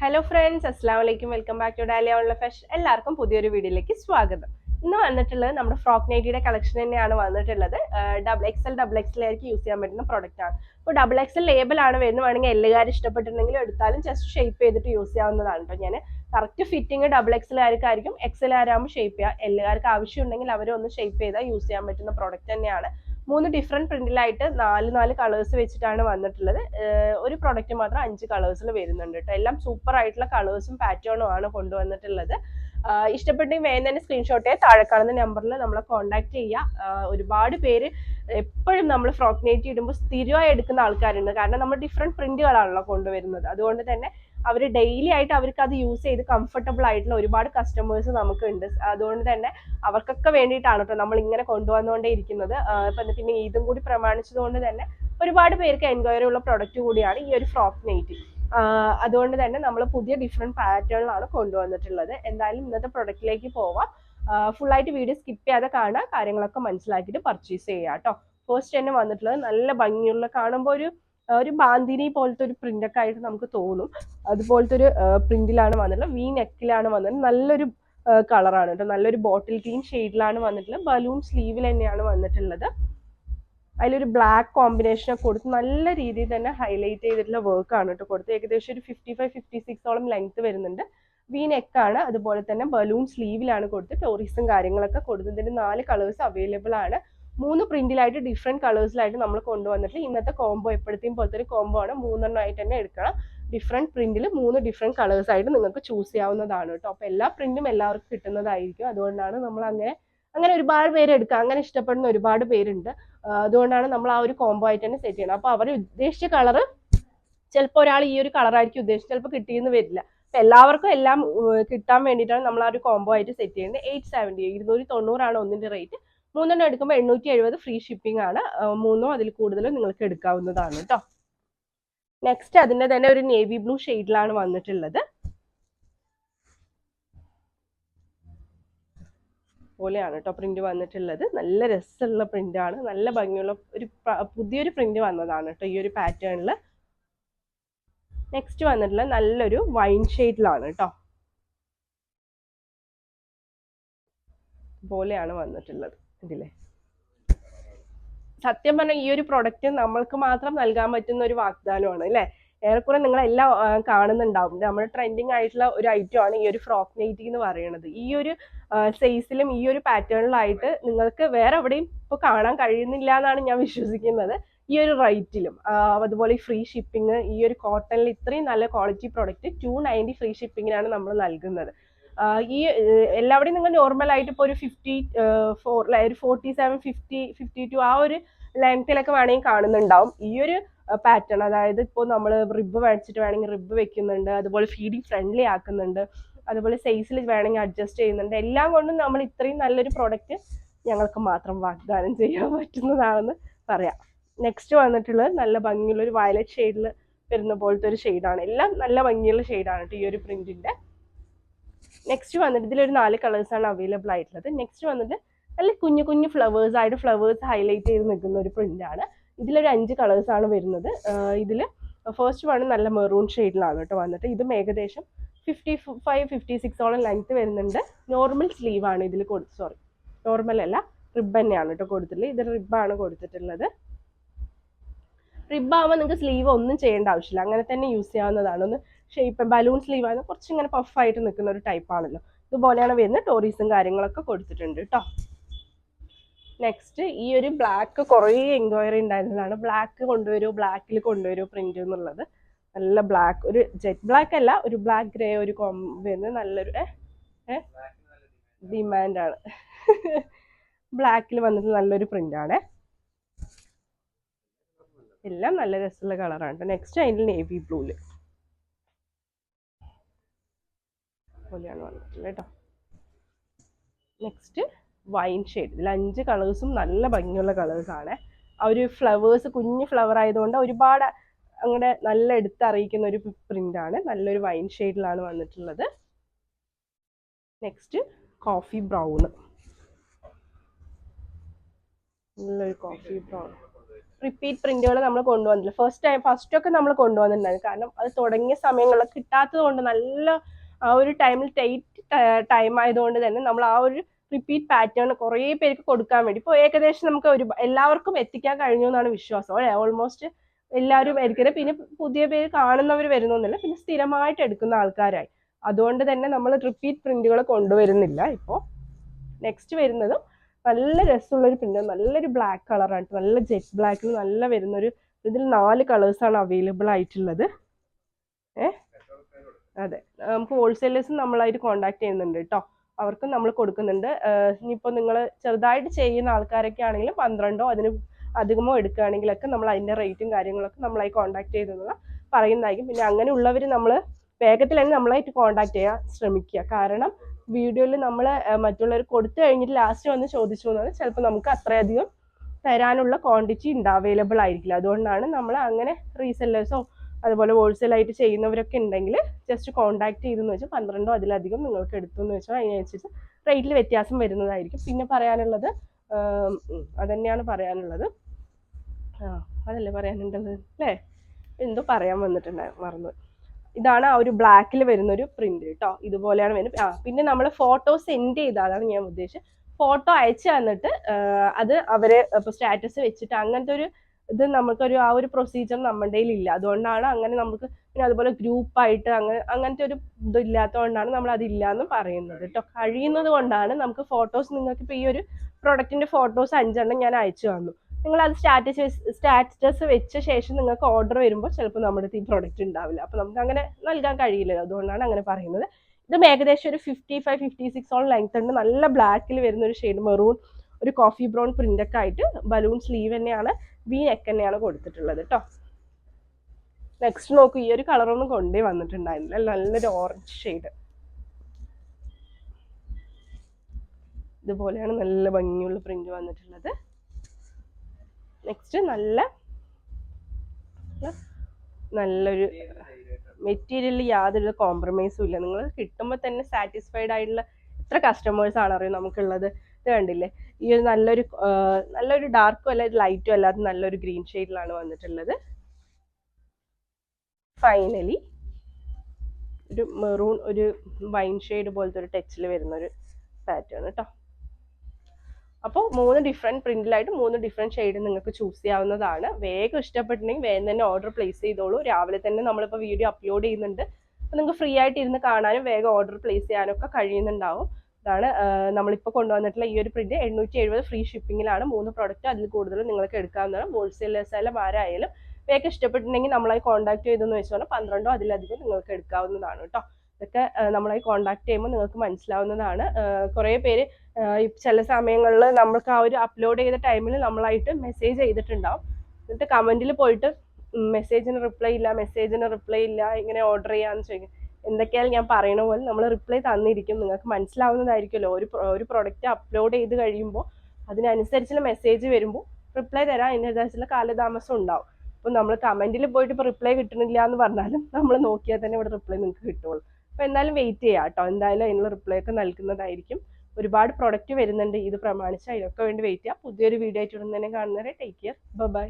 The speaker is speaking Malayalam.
ഹലോ ഫ്രണ്ട്സ് അസ്സാം വലൈക്കും വെൽക്കം ബാക്ക് ടു ഡാലിയ ഉള്ള ഫെഷ് എല്ലാവർക്കും പുതിയൊരു വീഡിയോയിലേക്ക് സ്വാഗതം. ഇന്ന് വന്നിട്ടുള്ളത് നമ്മുടെ ഫ്രോക്ക് നൈറ്റിയുടെ കളക്ഷൻ തന്നെയാണ് വന്നിട്ടുള്ളത്. ഡബിൾ എക്സൽ ഡബിൾ എക്സൽ ആയിരിക്കും യൂസ് ചെയ്യാൻ പറ്റുന്ന പ്രോഡക്റ്റ് ആണ്. ഇപ്പോൾ ഡബിൾ എക്സൽ ലേബൽ ആണ് വരുന്നത്. വേണമെങ്കിൽ എല്ലുകാർ ഇഷ്ടപ്പെട്ടിട്ടുണ്ടെങ്കിൽ എടുത്താലും ജസ്റ്റ് ഷേപ്പ് ചെയ്തിട്ട് യൂസ് ചെയ്യാവുന്നതാണ് കേട്ടോ ഞാൻ കറക്റ്റ് ഫിറ്റിംഗ് ഡബിൾ എക്സലുകാർക്കായിരിക്കും എക്സലുകാരാകുമ്പോൾ ഷേപ്പ് ചെയ്യുക എല്ലുകാർക്ക് ആവശ്യമുണ്ടെങ്കിൽ അവരൊന്ന് ഷേപ്പ് ചെയ്താൽ യൂസ് ചെയ്യാൻ പറ്റുന്ന പ്രോഡക്റ്റ് തന്നെയാണ്. മൂന്ന് ഡിഫറെന്റ് പ്രിന്റിലായിട്ട് നാല് നാല് കളേഴ്സ് വെച്ചിട്ടാണ് വന്നിട്ടുള്ളത്. ഒരു പ്രൊഡക്റ്റ് മാത്രം അഞ്ച് കളേഴ്സിൽ വരുന്നുണ്ട് കേട്ടോ. എല്ലാം സൂപ്പർ ആയിട്ടുള്ള കളേഴ്സും പാറ്റേണും ആണ് കൊണ്ടുവന്നിട്ടുള്ളത്. ഇഷ്ടപ്പെട്ടെങ്കിൽ വേഗം തന്നെ സ്ക്രീൻഷോട്ട് താഴെ കാണുന്ന നമ്പറിൽ നമ്മളെ കോൺടാക്ട് ചെയ്യുക ഒരുപാട് പേര് എപ്പോഴും നമ്മൾ ഫ്രോക്ക് നെറ്റ് ഇടുമ്പോൾ സ്ഥിരമായി എടുക്കുന്ന ആൾക്കാരുണ്ട്. കാരണം നമ്മൾ ഡിഫറെന്റ് പ്രിന്റുകളാണല്ലോ കൊണ്ടുവരുന്നത്. അതുകൊണ്ട് തന്നെ അവർ ഡെയിലി ആയിട്ട് അവർക്ക് അത് യൂസ് ചെയ്ത് കംഫർട്ടബിൾ ആയിട്ടുള്ള ഒരുപാട് കസ്റ്റമേഴ്സ് നമുക്കുണ്ട്. അതുകൊണ്ട് തന്നെ അവർക്കൊക്കെ വേണ്ടിയിട്ടാണ് കേട്ടോ നമ്മൾ ഇങ്ങനെ കൊണ്ടുവന്നുകൊണ്ടേ ഇരിക്കുന്നത്. പിന്നെ ഇതും കൂടി പ്രമാണിച്ചതുകൊണ്ട് തന്നെ ഒരുപാട് പേർക്ക് എൻക്വയറി ഉള്ള പ്രൊഡക്റ്റ് കൂടിയാണ് ഈ ഒരു ഫ്രോക്ക് നെയ്റ്റ് അതുകൊണ്ട് തന്നെ നമ്മൾ പുതിയ ഡിഫറെന്റ് പാറ്റേണിലാണ് കൊണ്ടുവന്നിട്ടുള്ളത്. എന്തായാലും ഇന്നത്തെ പ്രൊഡക്റ്റിലേക്ക് പോവാം. ഫുൾ ആയിട്ട് വീഡിയോ സ്കിപ്പ് ചെയ്യാതെ കാണുക. കാര്യങ്ങളൊക്കെ മനസ്സിലാക്കിയിട്ട് പർച്ചേസ് ചെയ്യുക കേട്ടോ ഫസ്റ്റ് തന്നെ വന്നിട്ടുള്ളത് നല്ല ഭംഗിയുള്ള കാണുമ്പോൾ ഒരു ഒരു ബാന്തിനി പോലത്തെ ഒരു പ്രിന്റൊക്കെ ആയിട്ട് നമുക്ക് തോന്നും. അതുപോലത്തെ ഒരു പ്രിന്റിലാണ് വന്നിട്ടുള്ളത്. വി നെക്കിലാണ് വന്നത് നല്ലൊരു കളറാണ് കേട്ടോ. നല്ലൊരു ബോട്ടിൽ ഗ്രീൻ ഷെയ്ഡിലാണ് വന്നിട്ടുള്ളത്. ബലൂൺ സ്ലീവിൽ തന്നെയാണ് വന്നിട്ടുള്ളത്. അതിലൊരു ബ്ലാക്ക് കോമ്പിനേഷൻ ഒക്കെ കൊടുത്ത് നല്ല രീതിയിൽ തന്നെ ഹൈലൈറ്റ് ചെയ്തിട്ടുള്ള വർക്ക് ആണ് കേട്ടോ കൊടുത്ത് ഏകദേശം ഒരു ഫിഫ്റ്റി ഫൈവ് ഫിഫ്റ്റി സിക്സോളം ലെങ്ത് വരുന്നുണ്ട് വി നെക്കാണ് അതുപോലെ തന്നെ ബലൂൺ സ്ലീവിലാണ് കൊടുത്ത് ടോറിസും കാര്യങ്ങളൊക്കെ കൊടുത്തതിന്റെ നാല് കളേഴ്സ് അവൈലബിൾ ആണ്. മൂന്ന് പ്രിന്റിലായിട്ട് ഡിഫറെന്റ് കളേഴ്സിലായിട്ട് നമ്മൾ കൊണ്ടുവന്നിട്ട് ഇന്നത്തെ കോംബോ എപ്പോഴത്തെയും പോലത്തെ ഒരു കോംബോ ആണ് മൂന്നെണ്ണമായിട്ട് തന്നെ എടുക്കണം. ഡിഫറെന്റ് പ്രിന്റിൽ മൂന്ന് ഡിഫറെന്റ് കളേഴ്സ് ആയിട്ട് നിങ്ങൾക്ക് ചൂസ് ചെയ്യാവുന്നതാണ് കേട്ടോ. അപ്പോൾ എല്ലാ പ്രിന്റും എല്ലാവർക്കും കിട്ടുന്നതായിരിക്കും. അതുകൊണ്ടാണ് നമ്മൾ അങ്ങനെ അങ്ങനെ ഒരുപാട് പേര് എടുക്കുക അങ്ങനെ ഇഷ്ടപ്പെടുന്ന ഒരുപാട് പേരുണ്ട്. അതുകൊണ്ടാണ് നമ്മൾ ആ ഒരു കോംബോ ആയിട്ട് തന്നെ സെറ്റ് ചെയ്യുന്നത് അപ്പോൾ അവർ ഉദ്ദേശിച്ച കളറ് ചിലപ്പോൾ ഒരാൾ ഈ ഒരു കളറായിരിക്കും ഉദ്ദേശിച്ചത്. ചിലപ്പോൾ കിട്ടിയെന്ന് വരില്ല. അപ്പോൾ എല്ലാവർക്കും എല്ലാം കിട്ടാൻ വേണ്ടിയിട്ടാണ് നമ്മൾ ആ ഒരു കോംബോ ആയിട്ട് സെറ്റ് ചെയ്യുന്നത്. എയ്റ്റ് സെവന്റി ഇരുന്നൂറ്റി തൊണ്ണൂറാണ് ഒന്നിന്റെ റേറ്റ് മൂന്നെണ്ണം എടുക്കുമ്പോൾ എണ്ണൂറ്റി എഴുപത് ഫ്രീ ഷിപ്പിംഗ് ആണ് മൂന്നോ അതിൽ കൂടുതലോ നിങ്ങൾക്ക് എടുക്കാവുന്നതാണ് കേട്ടോ നെക്സ്റ്റ് അതിന്റെ തന്നെ ഒരു നേവി ബ്ലൂ ഷെയ്ഡിലാണ് വന്നിട്ടുള്ളത്. പോലെയാണ് കേട്ടോ പ്രിന്റ് വന്നിട്ടുള്ളത്. നല്ല രസമുള്ള പ്രിന്റ് ആണ്. നല്ല ഭംഗിയുള്ള ഒരു പുതിയൊരു പ്രിന്റ് വന്നതാണ് കേട്ടോ ഈ ഒരു പാറ്റേണിൽ നെക്സ്റ്റ് വന്നിട്ടുള്ള നല്ലൊരു വൈൻ ഷെയ്ഡിലാണ് കേട്ടോ പോലെയാണ് വന്നിട്ടുള്ളത്. ഇതിലെ സത്യം പറഞ്ഞാൽ ഈ ഒരു പ്രൊഡക്റ്റ് നമ്മൾക്ക് മാത്രം നൽകാൻ പറ്റുന്ന ഒരു വാഗ്ദാനമാണ് അല്ലേ? ഏറെക്കുറെ നിങ്ങളെല്ലാം കാണുന്നുണ്ടാവും. നമ്മുടെ ട്രെൻഡിങ് ആയിട്ടുള്ള ഒരു ഐറ്റം ആണ് ഈ ഒരു ഫ്രോക്ക് നൈറ്റി എന്ന് പറയുന്നത് ഈ ഒരു സൈസിലും ഈ ഒരു പാറ്റേണിലായിട്ട് നിങ്ങൾക്ക് വേറെ എവിടെയും ഇപ്പോൾ കാണാൻ കഴിയുന്നില്ല എന്നാണ് ഞാൻ വിശ്വസിക്കുന്നത്. ഈ ഒരു റേറ്റിലും അതുപോലെ ഫ്രീ ഷിപ്പിംഗ് ഈ ഒരു കോട്ടണിൽ ഇത്രയും നല്ല quality product two ninety free ഷിപ്പിങ്ങിനാണ് നമ്മൾ നൽകുന്നത്. ഈ ഏർ, എല്ലാവിടെയും നിങ്ങൾ നോർമൽ ആയിട്ട് ഇപ്പോൾ ഒരു ഫിഫ്റ്റി ഫോർ ഒരു forty seven fifty fifty two ആ ഒരു ലെങ്ത്തിലൊക്കെ വേണമെങ്കിൽ കാണുന്നുണ്ടാവും. ഈ ഒരു പാറ്റേൺ അതായത് ഇപ്പോൾ നമ്മൾ റിബ് മേടിച്ചിട്ട് വേണമെങ്കിൽ റിബ് വെക്കുന്നുണ്ട് അതുപോലെ ഫീഡിങ് ഫ്രണ്ട്ലി ആക്കുന്നുണ്ട് അതുപോലെ സൈസിൽ വേണമെങ്കിൽ അഡ്ജസ്റ്റ് ചെയ്യുന്നുണ്ട്. എല്ലാം കൊണ്ടും നമ്മൾ ഇത്രയും നല്ലൊരു പ്രോഡക്റ്റ് ഞങ്ങൾക്ക് മാത്രം വാഗ്ദാനം ചെയ്യാൻ പറ്റുന്നതാണെന്ന് പറയാം. നെക്സ്റ്റ് വന്നിട്ടുള്ളത് നല്ല ഭംഗിയുള്ള ഒരു വയലറ്റ് ഷെയ്ഡിൽ വരുന്ന പോലത്തെ ഒരു ഷെയ്ഡാണ് എല്ലാം നല്ല ഭംഗിയുള്ള ഷെയ്ഡാണ് കേട്ടോ ഈ ഒരു പ്രിന്റിന്റെ നെക്സ്റ്റ് വന്നിട്ട് ഇതിലൊരു നാല് കളേഴ്സ് ആണ് അവൈലബിൾ ആയിട്ടുള്ളത്. നെക്സ്റ്റ് വന്നിട്ട് നല്ല കുഞ്ഞു കുഞ്ഞു ഫ്ലവേഴ്സ് ആയിട്ട് ഫ്ലവേഴ്സ് ഹൈലൈറ്റ് ചെയ്ത് നിൽക്കുന്ന ഒരു ആണ്. ഇതിലൊരു അഞ്ച് കളേഴ്സ് ആണ് വരുന്നത്. ഇതിൽ ഫസ്റ്റ് വൺ നല്ല മെറൂൺ ഷെയ്ഡിലാണ് കേട്ടോ വന്നിട്ട്. ഇതും ഏകദേശം ഫിഫ്റ്റി ഫൈവ് ഫിഫ്റ്റി സിക്സോളം ലെങ്ത്ത് വരുന്നുണ്ട്. നോർമൽ സ്ലീവ് ആണ് ഇതിൽ കൊടുത്ത് സോറി നോർമൽ അല്ല റിബ് തന്നെയാണ് കേട്ടോ കൊടുത്തിട്ടുള്ളത്. ഇത് റിബാണ് കൊടുത്തിട്ടുള്ളത്. റിബ് ആവുമ്പോൾ നിങ്ങൾക്ക് സ്ലീവ് ഒന്നും ചെയ്യേണ്ട ആവശ്യമില്ല. അങ്ങനെ തന്നെ യൂസ് ചെയ്യാവുന്നതാണ്. ഒന്ന് ഷേപ്പ് ബലൂൺ സ്ലീവ് ആണ് കുറച്ച് ഇങ്ങനെ പഫായിട്ട് നിൽക്കുന്ന ഒരു ടൈപ്പ് ആണല്ലോ. ഇതുപോലെയാണ് വരുന്നത്. ടോറീസും കാര്യങ്ങളൊക്കെ കൊടുത്തിട്ടുണ്ട് കേട്ടോ നെക്സ്റ്റ് ഈ ഒരു ബ്ലാക്ക് കുറേ എൻക്വയറി ഉണ്ടായിരുന്നതാണ്. ബ്ലാക്ക് കൊണ്ടുവരൂ ബ്ലാക്കിൽ കൊണ്ടുവരൂ പ്രിന്റ് എന്നുള്ളത്. നല്ല ബ്ലാക്ക് ഒരു ജെറ്റ് ബ്ലാക്ക് അല്ല ഒരു ബ്ലാക്ക് ഗ്രേ ഒരു കോമ്പിന് നല്ലൊരു ഡിമാൻഡ് ഡിമാൻഡാണ് ബ്ലാക്കിൽ വന്നിട്ട് നല്ലൊരു പ്രിന്റ് ആണ്. എല്ലാം നല്ല രസമുള്ള കളറാണ് നെക്സ്റ്റ് അതിന്റെ നേവി ബ്ലൂൽ പോലെയാണ് വന്നിട്ടുള്ളത് കേട്ടോ. നെക്സ്റ്റ് വൈൻ ഷെയ്ഡ് ഇതിൽ അഞ്ച് കളേഴ്സും നല്ല ഭംഗിയുള്ള കളേഴ്സാണ് ആ ഒരു ഫ്ലവേഴ്സ് കുഞ്ഞു ഫ്ലവർ ആയതുകൊണ്ട് ഒരുപാട് അങ്ങനെ നല്ല എടുത്തറിയിക്കുന്ന ഒരു പ്രിന്റ് ആണ്. നല്ലൊരു വൈൻ ഷെയ്ഡിലാണ് വന്നിട്ടുള്ളത്. നെക്സ്റ്റ് കോഫി ബ്രൗൺ നല്ലൊരു കോഫി ബ്രൗൺ റിപ്പീറ്റ് പ്രിന്റുകൾ നമ്മൾ കൊണ്ടുവന്നില്ല ഫസ്റ്റ് ടൈം ഫസ്റ്റ് ഒക്കെ നമ്മൾ കൊണ്ടുവന്നിട്ടുണ്ടായിരുന്നു. കാരണം അത് തുടങ്ങിയ സമയങ്ങളിൽ കിട്ടാത്തത് കൊണ്ട് നല്ല ആ ഒരു ടൈമിൽ ടൈറ്റ് ടൈം ആയതുകൊണ്ട് തന്നെ നമ്മൾ ആ ഒരു റിപ്പീറ്റ് പാറ്റേൺ കുറേ പേർക്ക് കൊടുക്കാൻ വേണ്ടി ഇപ്പോൾ ഏകദേശം നമുക്ക് ഒരു എല്ലാവർക്കും എത്തിക്കാൻ കഴിഞ്ഞു എന്നാണ് വിശ്വാസം. അല്ലെ? ഓൾമോസ്റ്റ് എല്ലാവരും എടുക്കുന്നത് പിന്നെ പുതിയ പേര് കാണുന്നവർ വരുന്നൊന്നുമില്ല. പിന്നെ സ്ഥിരമായിട്ട് എടുക്കുന്ന ആൾക്കാരായി. അതുകൊണ്ട് തന്നെ നമ്മൾ റിപ്പീറ്റ് പ്രിന്റുകൾ കൊണ്ടുവരുന്നില്ല ഇപ്പോൾ നെക്സ്റ്റ് വരുന്നതും നല്ല രസമുള്ളൊരു പ്രിന്റ് നല്ലൊരു ബ്ലാക്ക് കളറാണ് നല്ല ജെറ്റ് ബ്ലാക്കിൽ നല്ല വരുന്നൊരു ഇതിൽ നാല് കളേഴ്സാണ് അവൈലബിൾ ആയിട്ടുള്ളത്. ഏ? അതെ. നമുക്ക് ഹോൾസെയിലേഴ്സും നമ്മളായിട്ട് കോൺടാക്ട് ചെയ്യുന്നുണ്ട് കേട്ടോ അവർക്കും നമ്മൾ കൊടുക്കുന്നുണ്ട്. ഇനിയിപ്പോൾ നിങ്ങൾ ചെറുതായിട്ട് ചെയ്യുന്ന ആൾക്കാരൊക്കെ ആണെങ്കിലും പന്ത്രണ്ടോ അതിന് അധികമോ എടുക്കുകയാണെങ്കിലൊക്കെ നമ്മൾ അതിന്റെ റേറ്റും കാര്യങ്ങളൊക്കെ നമ്മളായി കോൺടാക്ട് ചെയ്തെന്നുള്ള പറയുന്നതായിരിക്കും. പിന്നെ അങ്ങനെയുള്ളവർ നമ്മൾ വേഗത്തിൽ തന്നെ നമ്മളായിട്ട് കോൺടാക്ട് ചെയ്യാൻ ശ്രമിക്കുക. കാരണം വീഡിയോയിൽ നമ്മൾ മറ്റുള്ളവർ കൊടുത്തു കഴിഞ്ഞിട്ട് ലാസ്റ്റ് വന്ന് ചോദിച്ചു എന്നാൽ ചിലപ്പോൾ നമുക്ക് അത്രയധികം തരാനുള്ള ക്വാണ്ടിറ്റി ഉണ്ട് അവൈലബിൾ ആയിരിക്കില്ല. അതുകൊണ്ടാണ് നമ്മൾ അങ്ങനെ റീസെല്ലേഴ്സോ അതുപോലെ ഹോൾസെയിലായിട്ട് ചെയ്യുന്നവരൊക്കെ ഉണ്ടെങ്കിൽ ജസ്റ്റ് കോൺടാക്ട് ചെയ്തെന്ന് വെച്ചാൽ പന്ത്രണ്ടോ അതിലധികം നിങ്ങൾക്ക് എടുത്തു എന്ന് വെച്ചാൽ അതിനനുസരിച്ച് റേറ്റിൽ വ്യത്യാസം വരുന്നതായിരിക്കും. പിന്നെ പറയാനുള്ളത് അതന്നെയാണ് പറയാനുള്ളത്. ആ അതല്ലേ പറയാനുണ്ടത് അല്ലേ? എന്തോ പറയാൻ വന്നിട്ടുണ്ടായിരുന്നു മറന്നു ഇതാണ് ആ ഒരു ബ്ലാക്കിൽ വരുന്ന ഒരു പ്രിന്റ് കേട്ടോ ഇതുപോലെയാണ് വരുന്നത്. ആ പിന്നെ നമ്മൾ ഫോട്ടോ സെൻഡ് ചെയ്ത അതാണ് ഞാൻ ഉദ്ദേശിച്ചത്. ഫോട്ടോ അയച്ചു തന്നിട്ട് അത് അവരെ ഇപ്പോൾ സ്റ്റാറ്റസ് വെച്ചിട്ട് അങ്ങനത്തെ ഒരു ഇത് നമുക്കൊരു ആ ഒരു പ്രൊസീജിയർ നമ്മുടെ ഇല്ല അതുകൊണ്ടാണ് അങ്ങനെ നമുക്ക് പിന്നെ അതുപോലെ ഗ്രൂപ്പായിട്ട് അങ്ങനെ അങ്ങനത്തെ ഒരു ഇത് ഇല്ലാത്തതുകൊണ്ടാണ് നമ്മൾ അതില്ല എന്ന് പറയുന്നത് കേട്ടോ. കഴിയുന്നത് കൊണ്ടാണ് നമുക്ക് ഫോട്ടോസ് നിങ്ങൾക്ക് ഇപ്പോൾ ഈ ഒരു പ്രൊഡക്റ്റിന്റെ ഫോട്ടോസ് അഞ്ചെണ്ണം ഞാൻ അയച്ചു തന്നു. നിങ്ങൾ അത് സ്റ്റാറ്റസ് സ്റ്റാറ്റസ് വെച്ച ശേഷം നിങ്ങൾക്ക് ഓർഡർ വരുമ്പോൾ ചിലപ്പോൾ നമ്മുടെ ഈ പ്രൊഡക്റ്റ് ഉണ്ടാവില്ല. അപ്പോൾ നമുക്ക് അങ്ങനെ നൽകാൻ കഴിയില്ല. അതുകൊണ്ടാണ് അങ്ങനെ പറയുന്നത്. ഇതും ഏകദേശം ഒരു fifty five fifty six on length ഉണ്ട്. നല്ല ബ്ലാക്കിൽ വരുന്ന ഒരു ഷെയ്ഡ് മെറൂൺ ഒരു കോഫി ബ്രൗൺ പ്രിന്റ് ഒക്കെ ആയിട്ട് ബലൂൺ സ്ലീവ് തന്നെയാണ് വി നെക്ക് തന്നെയാണ് കൊടുത്തിട്ടുള്ളത് കേട്ടോ നെക്സ്റ്റ് നോക്കൂ ഈ ഒരു കളറൊന്നും കൊണ്ടേ വന്നിട്ടുണ്ടായിരുന്നില്ല. നല്ലൊരു ഓറഞ്ച് ഷെയ്ഡ് ഇതുപോലെയാണ് നല്ല ഭംഗിയുള്ള പ്രിന്റ് വന്നിട്ടുള്ളത്. നെക്സ്റ്റ് നല്ല നല്ലൊരു മെറ്റീരിയലിൽ യാതൊരു കോംപ്രമൈസും ഇല്ല. നിങ്ങൾ കിട്ടുമ്പോൾ തന്നെ സാറ്റിസ്ഫൈഡ് ആയിട്ടുള്ള എത്ര കസ്റ്റമേഴ്സ് ആണ് അറിയും? നമുക്കുള്ളത്. ഇത് കണ്ടില്ലേ? ഈ ഒരു നല്ലൊരു നല്ലൊരു ഡാർക്കും അല്ല ലൈറ്റും അല്ലാതെ നല്ലൊരു ഗ്രീൻ ഷെയ്ഡിലാണ് വന്നിട്ടുള്ളത്. ഫൈനലി ഒരു മെറൂൺ ഒരു വൈൻ ഷെയ്ഡ് പോലത്തെ ഒരു ടച്ചിൽ വരുന്ന ഒരു പാറ്റേൺ കേട്ടോ അപ്പോൾ മൂന്ന് ഡിഫറെന്റ് പ്രിന്റിലായിട്ട് മൂന്ന് ഡിഫറെന്റ് ഷെയ്ഡ് നിങ്ങൾക്ക് ചൂസ് ചെയ്യാവുന്നതാണ്. വേഗം ഇഷ്ടപ്പെട്ടിട്ടുണ്ടെങ്കിൽ വേഗം തന്നെ ഓർഡർ പ്ലേസ് ചെയ്തോളൂ. രാവിലെ തന്നെ നമ്മളിപ്പോൾ വീഡിയോ അപ്ലോഡ് ചെയ്യുന്നുണ്ട്. അപ്പോൾ നിങ്ങൾക്ക് ഫ്രീ ആയിട്ട് ഇരുന്ന് കാണാനും വേഗം ഓർഡർ പ്ലേസ് ചെയ്യാനും ഒക്കെ കഴിയുന്നുണ്ടാവും. ഇതാണ് നമ്മളിപ്പോൾ കൊണ്ടുവന്നിട്ടുള്ള ഈ ഒരു പ്രിന്റ് എണ്ണൂറ്റി എഴുപത് ഫ്രീ ഷിപ്പിങ്ങിലാണ് മൂന്ന് പ്രോഡക്റ്റ് അതിൽ കൂടുതൽ നിങ്ങൾക്ക് എടുക്കാവുന്നതാണ്. ഹോൾസെയിലേഴ്സ് ആയാലും ആരായാലും വേഗം ഇഷ്ടപ്പെട്ടിട്ടുണ്ടെങ്കിൽ നമ്മളായി കോൺടാക്ട് ചെയ്തെന്ന് വെച്ചാൽ പന്ത്രണ്ടോ അതിലധികം നിങ്ങൾക്ക് എടുക്കാവുന്നതാണ് കേട്ടോ ഇതൊക്കെ നമ്മളായി കോൺടാക്ട് ചെയ്യുമ്പോൾ നിങ്ങൾക്ക് മനസ്സിലാവുന്നതാണ്. കുറേ പേര് ചില സമയങ്ങളിൽ നമ്മൾക്ക് ആ ഒരു അപ്ലോഡ് ചെയ്ത ടൈമിൽ നമ്മളായിട്ട് മെസ്സേജ് ചെയ്തിട്ടുണ്ടാവും. എന്നിട്ട് കമന്റിൽ പോയിട്ട് മെസ്സേജിന് റിപ്ലൈ ഇല്ല മെസ്സേജിന് റിപ്ലൈ ഇല്ല ഇങ്ങനെ ഓർഡർ ചെയ്യാമെന്ന് ചോദിക്കും. എന്തൊക്കെയാലും ഞാൻ പറയണ പോലെ നമ്മൾ റിപ്ലൈ തന്നിരിക്കും. നിങ്ങൾക്ക് മനസ്സിലാവുന്നതായിരിക്കുമല്ലോ. ഒരു ഒരു പ്രൊഡക്റ്റ് അപ്ലോഡ് ചെയ്ത് കഴിയുമ്പോൾ അതിനനുസരിച്ചുള്ള മെസ്സേജ് വരുമ്പോൾ റിപ്ലൈ തരാം അതിനനുസരിച്ചുള്ള കാലതാമസം ഉണ്ടാവും. അപ്പോൾ നമ്മൾ കമന്റിൽ പോയിട്ട് ഇപ്പോൾ റിപ്ലൈ കിട്ടണില്ല എന്ന് പറഞ്ഞാലും നമ്മൾ നോക്കിയാൽ തന്നെ ഇവിടെ റിപ്ലൈ നിങ്ങൾക്ക് കിട്ടുള്ളൂ. അപ്പോൾ എന്തായാലും വെയിറ്റ് ചെയ്യാം കേട്ടോ. എന്തായാലും അതിനുള്ള റിപ്ലൈ ഒക്കെ നൽകുന്നതായിരിക്കും. ഒരുപാട് പ്രൊഡക്റ്റ് വരുന്നുണ്ട്. ഇത് പ്രമാണിച്ച് അതിനൊക്കെ വേണ്ടി വെയിറ്റ് ചെയ്യാം. പുതിയൊരു വീഡിയോ ആയിട്ട് ഉടൻ തന്നെ കാണുന്നവരെ ടേക്ക് കെയർ ബൈ